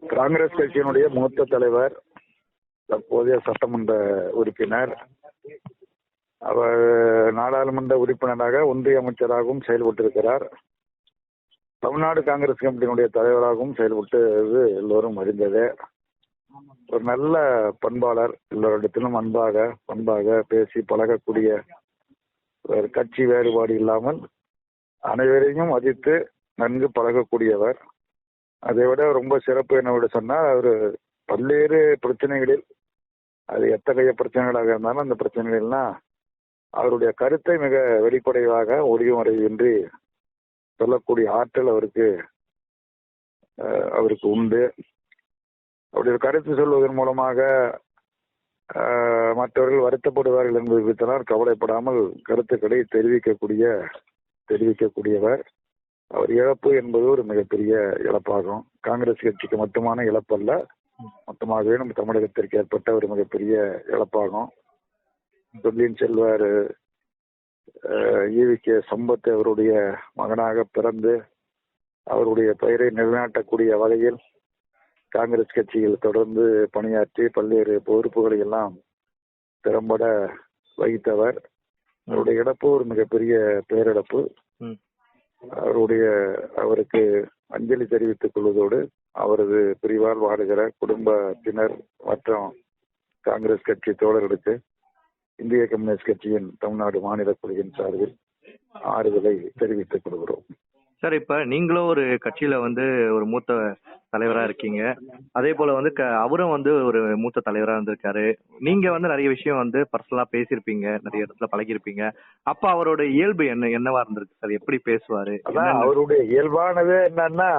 காங்கிரஸ் கட்சியினுடைய மூத்த தலைவர் தற்போதைய சட்டமன்ற உறுப்பினர் அவர் நாடாளுமன்ற உறுப்பினராக ஒன்றிய அமைச்சராகவும் செயல்பட்டிருக்கிறார். தமிழ்நாடு காங்கிரஸ் கமிட்டியினுடைய தலைவராகவும் செயல்பட்டது எல்லோரும் அறிந்தது. ஒரு நல்ல பண்பாளர் எல்லோரிடத்திலும் அன்பாக பண்பாக பேசி பழகக்கூடிய ஒரு கட்சி வேறுபாடு இல்லாமல் அனைவரையும் மதித்து நன்கு பழகக்கூடியவர். அதை விட ரொம்ப சிறப்பு என்ன விட சொன்னால் அவர் பல்வேறு பிரச்சனைகளில் அது எத்தகைய பிரச்சனைகளாக இருந்தாலும் அந்த பிரச்சனைகள்லாம் அவருடைய கருத்தை மிக வெளிப்படையாக ஒளிவுமறைவின்றி சொல்லக்கூடிய ஆற்றல் அவருக்கு அவருக்கு உண்டு. அவருடைய கருத்து சொல்வதன் மூலமாக மற்றவர்கள் வருத்தப்படுவார்கள் என்பது குறித்தெல்லாம் கவலைப்படாமல் கருத்துக்களை தெரிவிக்கக்கூடிய தெரிவிக்கக்கூடியவர். அவர் இழப்பு என்பது ஒரு மிகப்பெரிய இழப்பாகும். காங்கிரஸ் கட்சிக்கு மட்டுமான இழப்பல்ல மொத்தமாகவே நம்ம தமிழகத்திற்கு ஏற்பட்ட ஒரு மிகப்பெரிய இழப்பாகும். தொல்லியின் செல்வார் ஈவி கே. சம்பத் அவருடைய மகனாக பிறந்து அவருடைய பெயரை நிலைநாட்டக்கூடிய வகையில் காங்கிரஸ் கட்சியில் தொடர்ந்து பணியாற்றி பல்வேறு பொறுப்புகளை எல்லாம் திறம்பட வகித்தவர். அவருடைய இழப்பு ஒரு மிகப்பெரிய பேரிழப்பு. அவருடைய அவருக்கு அஞ்சலி தெரிவித்துக் கொள்வதோடு அவரது பிரிவால் வாடுகிற குடும்பத்தினர் மற்றும் காங்கிரஸ் கட்சி தோழர்களுக்கு இந்திய கம்யூனிஸ்ட் கட்சியின் தமிழ்நாடு மாநில குழுவின் சார்பில் ஆறுதலை தெரிவித்துக் கொள்கிறோம். சார் இப்ப நீங்களும் ஒரு கட்சியில வந்து ஒரு மூத்த தலைவரா இருக்கீங்க. அதே போல வந்து அவரும் வந்து ஒரு மூத்த தலைவரா இருந்திருக்காரு. நீங்க வந்து நிறைய விஷயம் வந்து பர்சனலா பேசியிருப்பீங்க. நிறைய இடத்துல பழகிருப்பீங்க அப்ப அவரோட இயல்பு என்ன என்னவா இருந்திருக்கு சார்? எப்படி பேசுவாரு? அவருடைய இயல்பானது என்னன்னா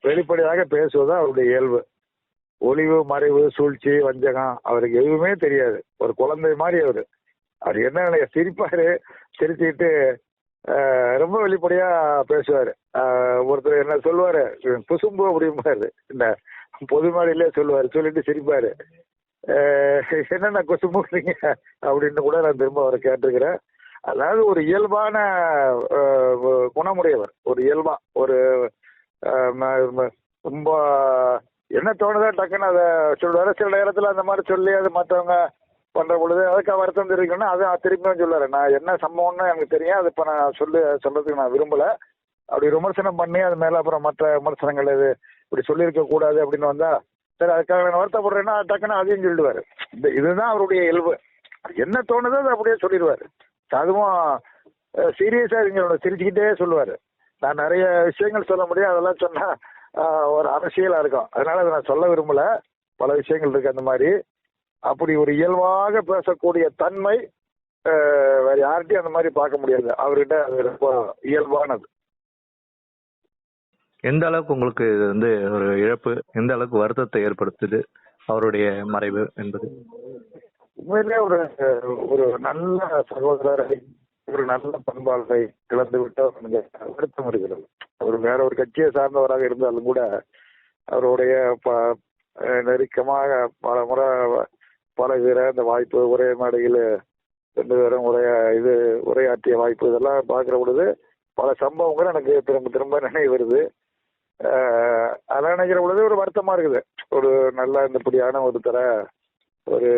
வெளிப்படையாக பேசுவது அவருடைய இயல்பு. ஒளிவு மறைவு சூழ்ச்சி வஞ்சகம் அவருக்கு எதுவுமே தெரியாது. ஒரு குழந்தை மாதிரி அவரு. அவர் என்ன சிரிப்பாரு சிரிச்சுக்கிட்டு ரொம்ப வெளிப்படையா பேசுவாரு. ஒருத்தர் என்ன சொல்லுவாரு குசும்பு அப்படிம்பாரு. இந்த பொது மேடையிலே சொல்லுவாரு சொல்லிட்டு சிரிப்பாரு. என்னென்ன குசும்புறீங்க அப்படின்னு கூட நான் திரும்ப அவரை கேட்டிருக்கிறேன். அதாவது ஒரு இயல்பான குணமுடையவர் ஒரு இயல்பா ஒரு ரொம்ப என்ன தோணுதோ டக்குன்னு அதை சொல்லுவாரு. சில நேரத்துல அந்த மாதிரி சொல்லி அது மற்றவங்க பண்ற பொழுது அதுக்கு வருத்தம் தெரிவிக்கணும்னா அதை திருப்பியும் சொல்லாரு நான் என்ன சம்பவம்னு எனக்கு தெரியும். அது இப்போ நான் சொல்லு சொல்றதுக்கு நான் விரும்பல. அப்படி விமர்சனம் பண்ணி அது மேல அப்புறம் மற்ற விமர்சனங்கள் இது இப்படி சொல்லியிருக்க கூடாது அப்படின்னு வந்தா சரி அதுக்காக நான் வருத்தப்படுறேன்னா டக்குன்னு அதையும் சொல்லிடுவாரு இந்த இதுதான் அவருடைய இயல்பு. என்ன தோணுதோ அதை அப்படியே சொல்லிடுவாரு. அதுவும் சீரியஸா இவங்களோட சிரிச்சுக்கிட்டே சொல்லுவாரு. நான் நிறைய விஷயங்கள் சொல்ல முடியும். அதெல்லாம் சொன்னா ஒரு அரசியலா இருக்கும். அதனால அதை நான் சொல்ல விரும்பல. பல விஷயங்கள் இருக்கு அந்த மாதிரி. அப்படி ஒரு இயல்பாக பேசக்கூடிய தன்மை வேற யார்கிட்டயும் அந்த மாதிரி பார்க்க முடியாது. அவர்கிட்ட அது ரொம்ப இயல்பானது. எந்த அளவுக்கு உங்களுக்கு இது வந்து ஒரு இழப்பு? எந்த அளவுக்கு வருத்தத்தை ஏற்படுத்துது? அவருடைய மறைவு என்பது. உண்மையிலே ஒரு ஒரு நல்ல சகோதரரை ஒரு நல்ல பண்பாளரை இழந்து கொஞ்சம் வருத்தம் இருக்கிறது. அவர் வேற ஒரு கட்சியை சார்ந்தவராக இருந்தாலும் கூட அவருடைய நெருக்கமாக பல முறை பழகிற அந்த வாய்ப்பு ஒரே மேடையில் ரெண்டு பேரும் உரையா இது உரையாற்றிய வாய்ப்பு இதெல்லாம் பார்க்குற பொழுது பல சம்பவங்கள் எனக்கு திரும்ப திரும்ப நினைவு வருது. அதெல்லாம் நினைக்கிற பொழுது ஒரு வருத்தமாக இருக்குது. ஒரு நல்ல இந்தப்படியான ஒருத்தரை ஒரு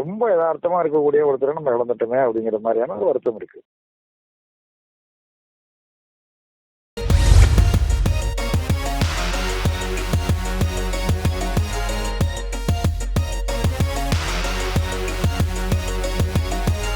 ரொம்ப யதார்த்தமாக இருக்கக்கூடிய ஒருத்தரை நம்ம இழந்துட்டோமே அப்படிங்கிற மாதிரியான ஒரு வருத்தம் இருக்குது